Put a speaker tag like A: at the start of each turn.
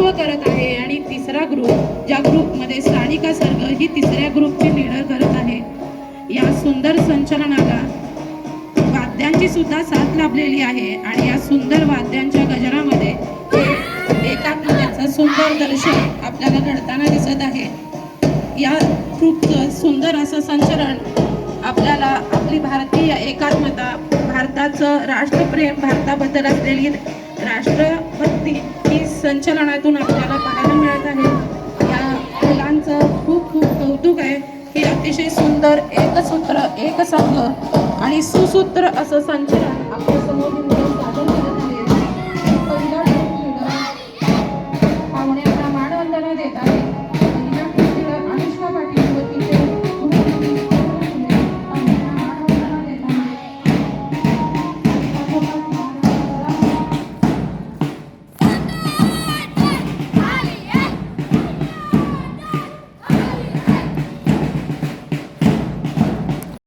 A: आणि तिसरा ग्रुप ज्या ग्रुपमध्ये स्थानिका सर्ग ही तिसऱ्या ग्रुपची लीडर करत आहे. या सुंदर संचलनाला वाद्यांची सुद्धा साथ लाभलेली आहे आणि या सुंदर वाद्यांच्या गजरामध्ये एकात्मतेचं सुंदर दर्शन आपल्याला घडताना दिसत आहे. या ग्रुपचं सुंदर असं संचलन आपल्याला आपली भारतीय एकात्मता भारताचं राष्ट्रप्रेम भारताबद्दल असलेली राष्ट्रभक्ती ही संचलनातून आपल्याला पाहायला मिळत आहे. या मुलांचं खूप खूप कौतुक आहे की अतिशय सुंदर एकसूत्र एकसंघ आणि सुसूत्र असं संचलन आपल्यासमोर सादर करत आहे. आहे